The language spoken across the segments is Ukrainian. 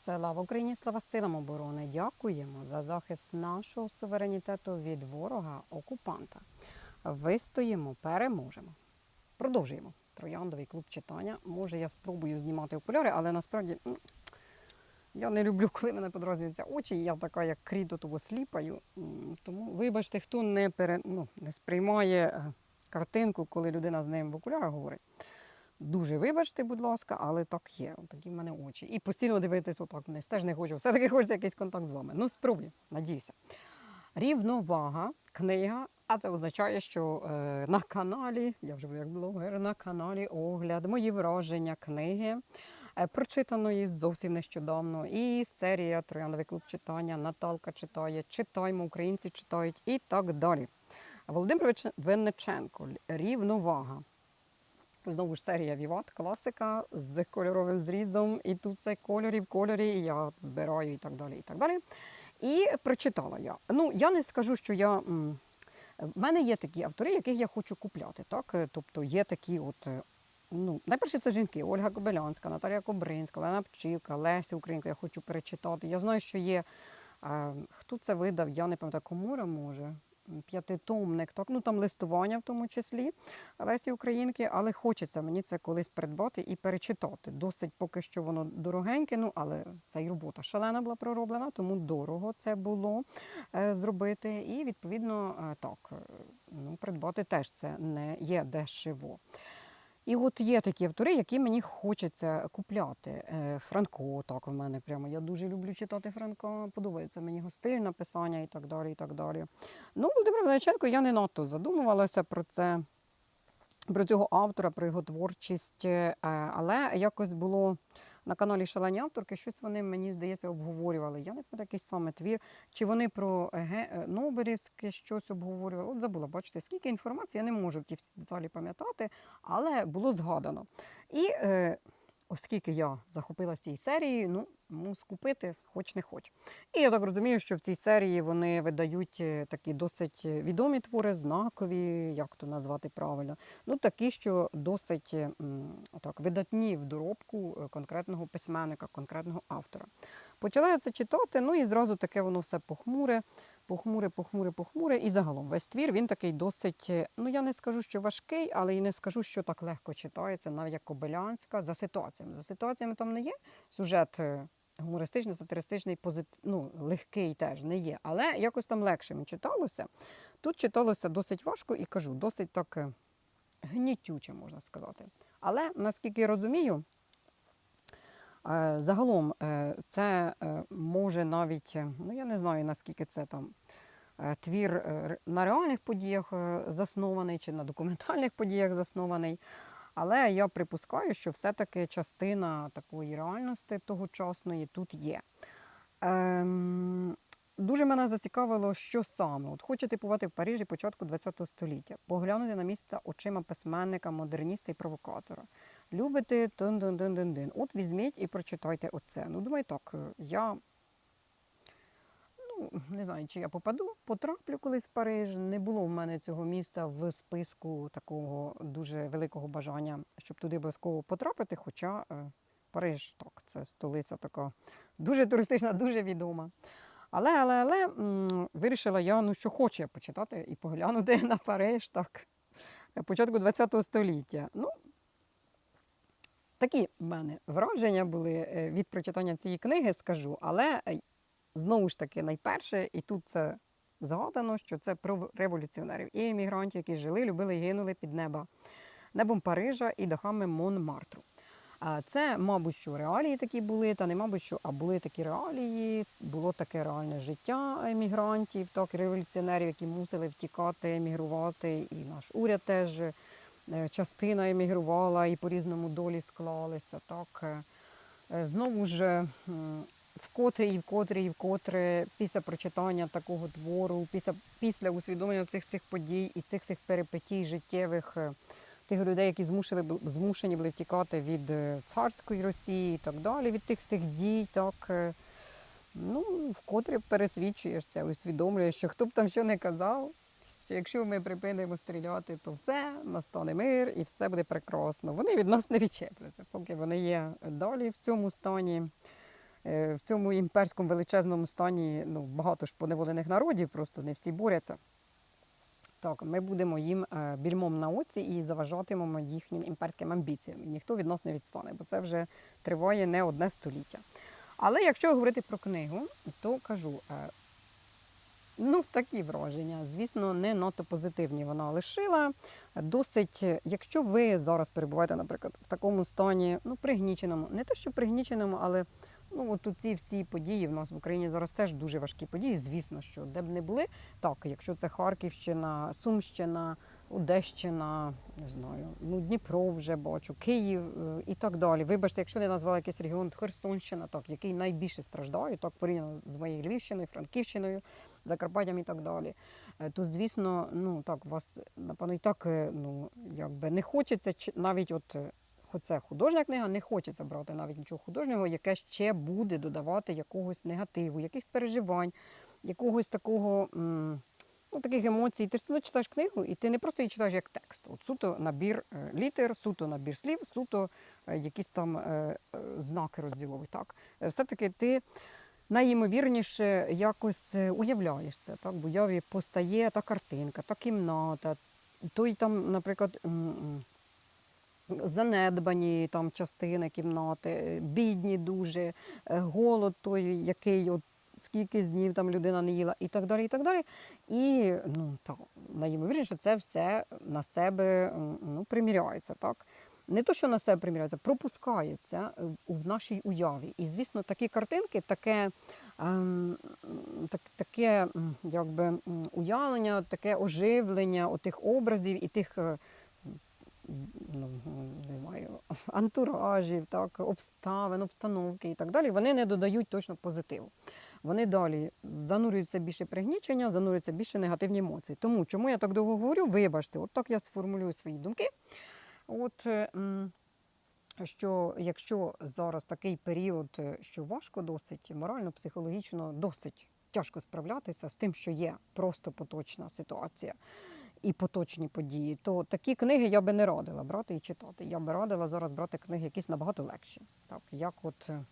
Слава Україні, слава силам оборони. Дякуємо за захист нашого суверенітету від ворога окупанта. Вистоїмо, переможемо. Продовжуємо. Трояндовий клуб читання. Може, я спробую знімати окуляри, але насправді я не люблю, коли мене подразнюються очі. Я така, як кріто того сліпаю. Тому вибачте, хто не, пере, ну, не сприймає е, картинку, коли людина з ним в окулярах говорить. Дуже вибачте, будь ласка, але так є. Такі в мене очі. І постійно дивитись отак вниз. Теж не хочу. Все-таки хочеться якийсь контакт з вами. Ну, спробую, надіюся. Рівновага, книга, а це означає, що е, на каналі, я вже як блогер, на каналі огляд, мої враження книги, е, прочитаної зовсім нещодавно. І серія Трояндовий клуб читання, Наталка читає, читаємо, українці читають і так далі. Володимир Винниченко, рівновага. Знову ж серія Віват, класика з кольоровим зрізом, і тут це кольорі в кольорі, і я збираю і так далі. І так далі. І прочитала я. Ну, я не скажу, що я. В мене є такі автори, яких я хочу купляти. Так? Тобто є такі, от, е, ну, найперше це жінки: Ольга Кобилянська, Наталія Кобринська, Лена Пчілка, Леся Українка, я хочу перечитати. Я знаю, що є. е, Хто це видав? Я не пам'ятаю, Комора може. П'ятитомник, так, ну там листування в тому числі Лесі Українки, але хочеться мені це колись придбати і перечитати. Досить поки що воно дорогеньке, ну але це й робота шалена була пророблена, тому дорого це було е, зробити. І відповідно е, так, е, ну, придбати теж це не є дешево. І от є такі автори, які мені хочеться купляти. Е, Франко, так в мене прямо. Я дуже люблю читати Франка. Подобається мені його стиль написання і так далі. і так далі. Ну, Володимир Величенко, я не надто задумувалася про це, про цього автора, про його творчість. е, Але якось було на каналі Шалені авторки, щось вони, мені здається, обговорювали. Я не пам'ятаю якийсь саме твір. Чи вони про Ге- е, Нобелівське щось обговорювали? От забула, бачите, скільки інформації, я не можу ті всі деталі пам'ятати, але було згадано. І е, оскільки я захопилася цією серією, ну, мус купити, хоч не хоч. І я так розумію, що в цій серії вони видають е, такі досить відомі твори, знакові, як то назвати правильно. Ну, такі, що досить е, так, видатні в доробку е, конкретного письменника, конкретного автора. Почала я це читати, ну і зразу таке воно все похмуре, похмуре, похмуре, похмуре. І загалом весь твір він такий досить, е, ну я не скажу, що важкий, але і не скажу, що так легко читається, навіть як Кобилянська, за ситуаціями. За ситуаціями там не є сюжет. е, Гумористичний, сатиристичний, позит... ну, легкий теж не є, але якось там легше мені читалося. Тут читалося досить важко і кажу, досить так е, гнітюче, можна сказати. Але наскільки я розумію, загалом е, це е, може навіть, е, ну я не знаю, наскільки це там е, твір е, на реальних подіях е, заснований чи на документальних подіях заснований. Але я припускаю, що все-таки частина такої реальності тогочасної тут є. Ем, дуже мене зацікавило, що саме. От хочете побувати в Парижі початку ХХ століття, поглянути на місто очима письменника, модерніста і провокатора. Любите дин дин дин дин дин От візьміть і прочитайте оце. Ну, думаю, так, е, я ну, не знаю, чи я попаду, потраплю колись в Париж. Не було в мене цього міста в списку такого дуже великого бажання, щоб туди обов'язково потрапити. Хоча е, Париж так, це столиця така дуже туристична, дуже відома. Але, але, але вирішила я, ну що хочу я почитати і поглянути на Париж так, початку ХХ століття. Ну, такі в мене враження були е, від прочитання цієї книги, скажу, але е, знову ж таки, найперше, і тут це згадано, що це про революціонерів і емігрантів, які жили, любили і гинули під неба, небом Парижа і дахами Монмартру. Це, мабуть, що реалії такі були, та не мабуть, що а були такі реалії, було таке реальне життя емігрантів, так, революціонерів, які мусили втікати, емігрувати. І наш уряд теж частина емігрувала і по-різному долі склалися. Так. Е, е, Знову ж вкотре і вкотре і вкотре після прочитання такого твору, після, після усвідомлення цих всіх подій і цих всіх перипетій життєвих е, тих людей, які змушили, бу- змушені були втікати від е, царської Росії і так далі, від тих всіх дій, так. е, Ну, вкотре пересвідчуєшся, усвідомлюєш, що хто б там що не казав, що якщо ми припинимо стріляти, то все, настане мир і все буде прекрасно. Вони від нас не відчепляться, поки вони є далі в цьому стані. е, в цьому імперському величезному стані ну, багато ж поневолених народів, просто не всі борються. Так, ми будемо їм е, більмом на оці і заважатимемо їхнім імперським амбіціям. Ніхто від нас не відстане, бо це вже триває не одне століття. Але якщо говорити про книгу, то кажу, е, ну такі враження, звісно, не надто позитивні вона лишила. Досить, е, якщо ви зараз перебуваєте, наприклад, в такому стані, ну пригніченому, не те, що пригніченому, але ну от ці всі події в нас в Україні зараз теж дуже важкі події. Звісно, що де б не були, так, якщо це Харківщина, Сумщина, Одещина, не знаю, ну Дніпро вже бачу, Київ е, і так далі. Вибачте, якщо не назвала якийсь регіон Херсонщина, так який найбільше страждає, так порівняно з моєю Львівщиною, Франківщиною, Закарпаттям і так далі. Е, То звісно, ну так вас напевно і так е, ну якби не хочеться навіть от. це художня книга, не хочеться брати навіть нічого художнього, яке ще буде додавати якогось негативу, якихось переживань, якогось такого, м, ну, таких емоцій. Ти ж читаєш книгу, і ти не просто її читаєш як текст. От суто набір е, літер, суто набір слів, суто е, якісь там е, знаки розділові. Так. Все-таки ти найімовірніше якось уявляєш це. Так? В уяві постає та картинка, та кімната, той там, наприклад. занедбані там частини кімнати, бідні дуже, голод той, який от скільки днів там людина не їла, і так далі. І так далі. І ну, так, найімовірніше, це все на себе ну, приміряється. Так? Не то, що на себе приміряється, пропускається е, в- нашій уяві. І, звісно, такі картинки, таке, ем, так, таке якби, уявлення, таке оживлення отих образів і тих. е, ну, не знаю, антуражів, так, обставин, обстановки і так далі, вони не додають точно позитиву. Вони далі занурюються більше пригнічення, занурюються більше негативні емоції. Тому чому я так довго говорю, вибачте, от так я сформулюю свої думки. От, е, що якщо зараз такий період, е, що важко досить, морально, психологічно досить тяжко справлятися з тим, що є просто поточна ситуація і поточні події, то такі книги я би не радила брати і читати. Я би радила зараз брати книги якісь набагато легші. Так, як от е,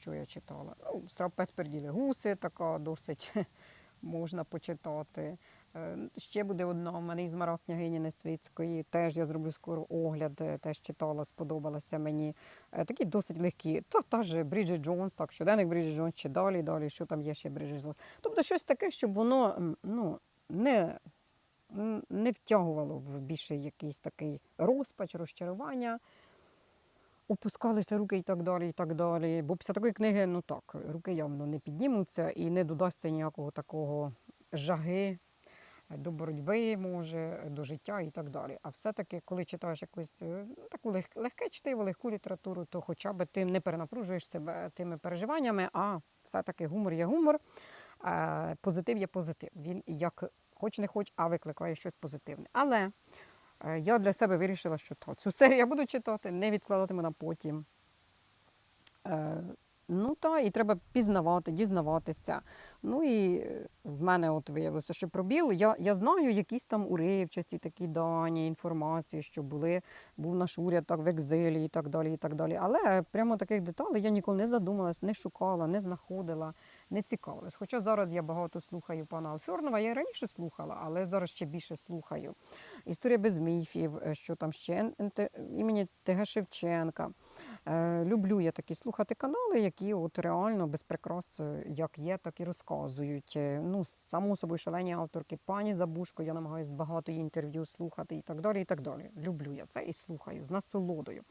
що я читала? Ну, Срапець гуси, така досить можна почитати. Е, Ще буде одна у мене із Мара княгині Несвицької. Теж я зроблю скоро огляд, е, теж читала, сподобалася мені. Е, Такі досить легкі. Та, та ж Бріджит Джонс, так, щоденник Бріджит Джонс, чи далі, далі, що там є ще Бріджит Джонс. Тобто щось таке, щоб воно ну, не, не втягувало в більше якийсь такий розпач, розчарування. Опускалися руки і так далі, і так далі. Бо після такої книги, ну так, руки явно не піднімуться і не додасться ніякого такого жаги до боротьби, може, до життя і так далі. А все-таки, коли читаєш якусь е, таку лег, легке чтиво, легку літературу, то хоча б ти не перенапружуєш себе тими переживаннями, а все-таки гумор є гумор, е, позитив є позитив. Він як хоч не хоч, а викликає щось позитивне. Але я для себе вирішила, що то, цю серію я буду читати, не відкладатиму на потім. Е, Ну та і треба пізнавати, дізнаватися. Ну і е, в мене от виявилося, що пробіл. Я, я знаю якісь там уривчасті такі дані, інформації, що були, був наш уряд так в екзилі і так далі. і так далі. Але прямо таких деталей я ніколи не задумалась, не шукала, не знаходила, не цікавилась. Хоча зараз я багато слухаю пана Алфьорнова, я і раніше слухала, але зараз ще більше слухаю. Історія без міфів, е, що там ще імені ТГ Шевченка. Е, Люблю я такі слухати канали, які от реально без прикрас, е, як є, так і розказують. Ну, само собою шалені авторки, пані Забушко, я намагаюся багато її інтерв'ю слухати і так далі. і так далі. Люблю я це і слухаю з насолодою.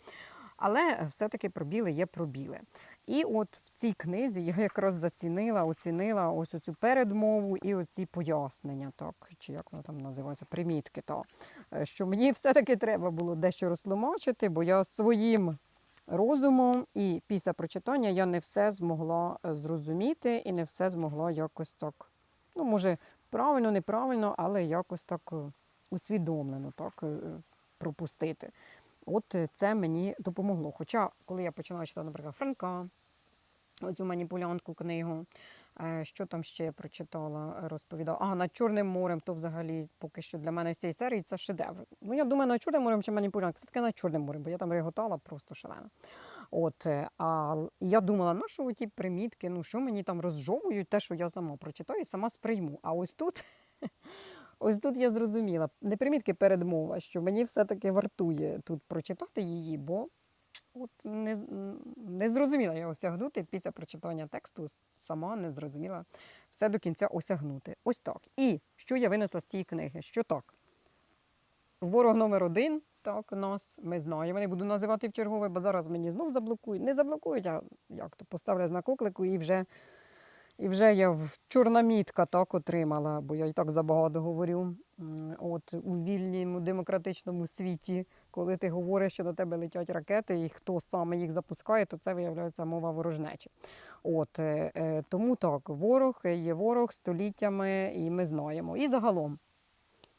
Але все-таки пробіли є пробіли. І от в цій книзі я якраз зацінила, оцінила ось оцю передмову і оці пояснення, так, чи як воно там називається, примітки. То, е, що мені все-таки треба було дещо розтлумачити, бо я своїм розумом і після прочитання я не все змогла е, зрозуміти і не все змогла якось так, ну, може, правильно, неправильно, але якось так е, усвідомлено так, пропустити. От е, це мені допомогло. Хоча, коли я починала читати, наприклад, Франка, оцю маніпулянтку книгу, Е, Що там ще я прочитала, розповідала? А, над Чорним морем, то взагалі поки що для мене з цієї серії це шедевр. Ну, я думаю, над Чорним морем чи маніпулянка, все таки над Чорним морем, бо я там реготала просто шалено. От, е, а я думала, на що ті примітки, ну що мені там розжовують, те, що я сама прочитаю і сама сприйму. А ось тут. Ось тут я зрозуміла, не примітки передмова, що мені все-таки вартує тут прочитати її, бо от не, не зрозуміла я осягнути після прочитання тексту, сама не зрозуміла все до кінця осягнути. Ось так. І що я винесла з цієї книги? Що так? Ворог номер один, так, нас, ми знаємо, не буду називати в чергове, бо зараз мені знов заблокують. Не заблокують, а як то поставлю знак оклику і вже, і вже я в чорна мітка так отримала, бо я і так забагато говорю. От у вільному демократичному світі, коли ти говориш, що до тебе летять ракети, і хто саме їх запускає, то це виявляється мова ворожнечі. От е, е, тому так, ворог є ворог століттями, і ми знаємо. І загалом.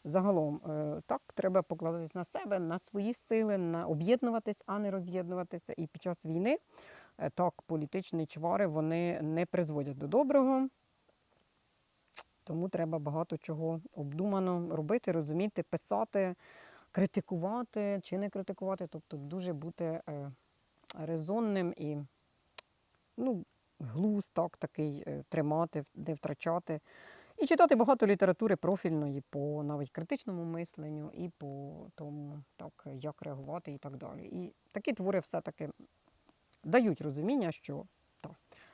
Загалом, е, так, треба покладатись на себе, на свої сили, на об'єднуватись, а не роз'єднуватися. І під час війни так, політичні чвари вони не призводять до доброго. Тому треба багато чого обдумано робити, розуміти, писати, критикувати чи не критикувати. Тобто дуже бути е, резонним і ну, глузд так, такий е, тримати, не втрачати. І читати багато літератури профільної по навіть критичному мисленню і по тому, так, як реагувати і так далі. І такі твори все-таки дають розуміння, що так,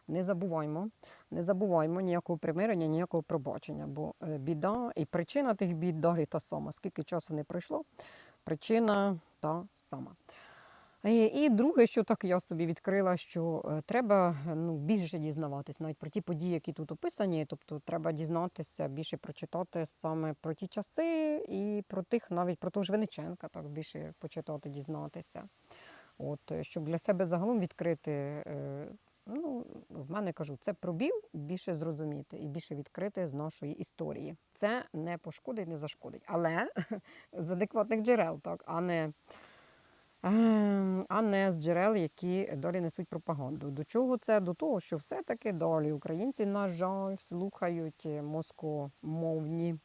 не забуваймо, не забуваймо ніякого примирення, ніякого пробачення, бо е, біда і причина тих бід далі та сама. Скільки часу не пройшло, причина та сама. І, і друге, що так я собі відкрила, що е, треба ну, більше дізнаватись навіть про ті події, які тут описані. Тобто треба дізнатися, більше прочитати саме про ті часи і про тих, навіть про того ж Вениченка, так більше почитати, дізнатися. От, е, щоб для себе загалом відкрити. е, Ну, в мене кажу, це пробіл більше зрозуміти і більше відкрити з нашої історії. Це не пошкодить, не зашкодить, але з адекватних джерел, так, а не Ем, а не з джерел, які далі несуть пропаганду. До чого це? До того, що все-таки далі українці, на жаль, слухають е, москомовні.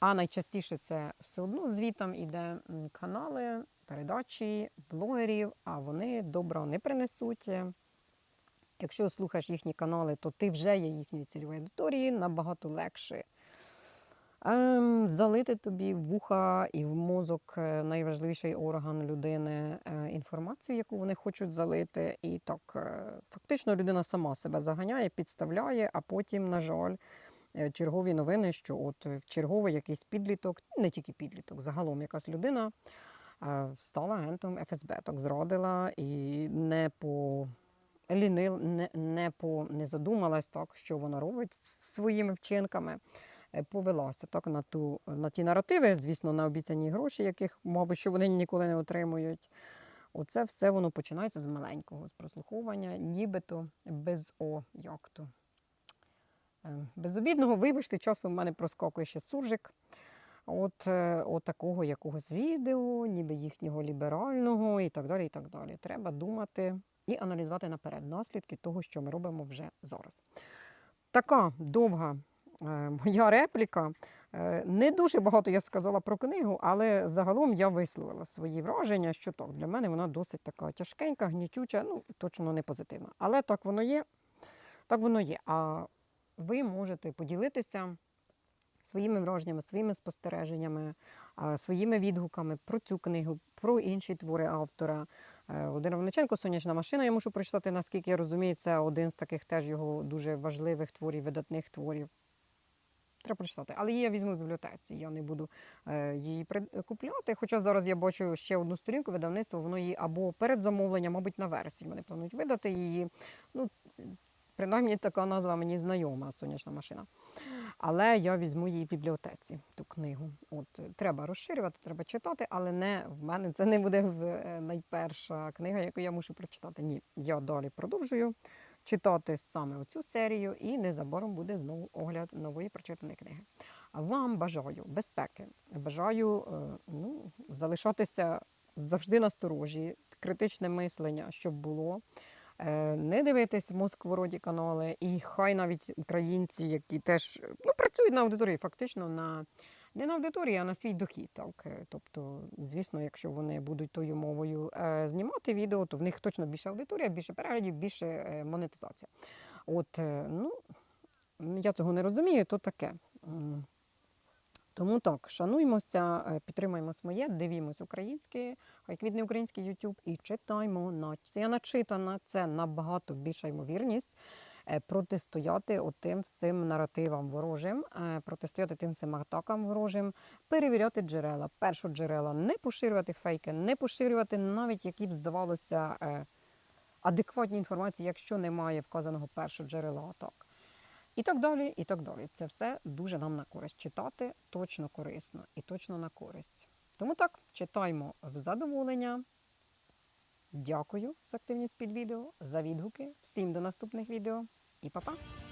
А найчастіше це все одно звітом іде канали, передачі, блогерів, а вони добра не принесуть. Якщо слухаєш їхні канали, то ти вже є їхньою цільовою аудиторією, набагато легше Ем, залити тобі в вуха і в мозок е, найважливіший орган людини е, інформацію, яку вони хочуть залити. І так е, фактично людина сама себе заганяє, підставляє, а потім, на жаль, чергові новини, що от в черговий якийсь підліток, не тільки підліток, загалом якась людина е, стала агентом ФСБ, так зрадила і не по. Лінил не, не по не задумалась так, що вона робить своїми вчинками е, повелася так на ту на ті наративи, звісно, на обіцяні гроші, яких, мабуть, що вони ніколи не отримують. Оце все воно починається з маленького, з прослуховування, нібито без о, як то. Е, Безобідного, вибачте, часом в мене проскакує ще суржик. От, е, от такого якогось відео, ніби їхнього ліберального і так далі. і так далі. Треба думати і аналізувати наперед наслідки того, що ми робимо вже зараз. Така довга е, моя репліка. Не дуже багато я сказала про книгу, але загалом я висловила свої враження, що так, для мене вона досить така тяжкенька, гнітюча, ну точно не позитивна. Але так воно є. Так воно є. А ви можете поділитися своїми враженнями, своїми спостереженнями, своїми відгуками про цю книгу, про інші твори автора. Е, Володимир Вониченко Сонячна машина. Я мушу прочитати, наскільки я розумію, це один з таких теж його дуже важливих творів, видатних творів. Треба прочитати. Але її я візьму в бібліотеці. Я не буду е, її купляти. Хоча зараз я бачу ще одну сторінку видавництва, воно її або перед замовленням, мабуть, на вересень вони планують видати її. Ну, принаймні така назва мені знайома сонячна машина. Але я візьму її в бібліотеці, ту книгу. От е, треба розширювати, треба читати, але не в мене це не буде е, найперша книга, яку я мушу прочитати. Ні, я далі продовжую читати саме оцю серію, і незабаром буде знову огляд нової прочитаної книги. А вам бажаю безпеки, бажаю е, ну, залишатися завжди насторожі, критичне мислення, щоб було. Е, не дивитись Москвороді канали, і хай навіть українці, які теж ну, працюють на аудиторії, фактично на не на аудиторії, а на свій дохід. Так? Е, Тобто, звісно, якщо вони будуть тою мовою е, знімати відео, то в них точно більше аудиторія, більше переглядів, більше монетизація. От, ну, я цього не розумію, то таке. Тому так, шануймося, е, підтримуємо своє, дивімось українське, хай квітне український YouTube і читаймо. На- Я начитана, це набагато більша ймовірність е, протистояти отим всім наративам ворожим, е, протистояти тим всім атакам ворожим, перевіряти джерела. Першого джерела не поширювати фейки, не поширювати навіть які б здавалося адекватні інформації, якщо немає вказаного першого джерела атак. І так далі, і так далі. Це все дуже нам на користь. Читати точно корисно і точно на користь. Тому так, читаймо в задоволення. Дякую за активність під відео, за відгуки. Всім до наступних відео і па-па!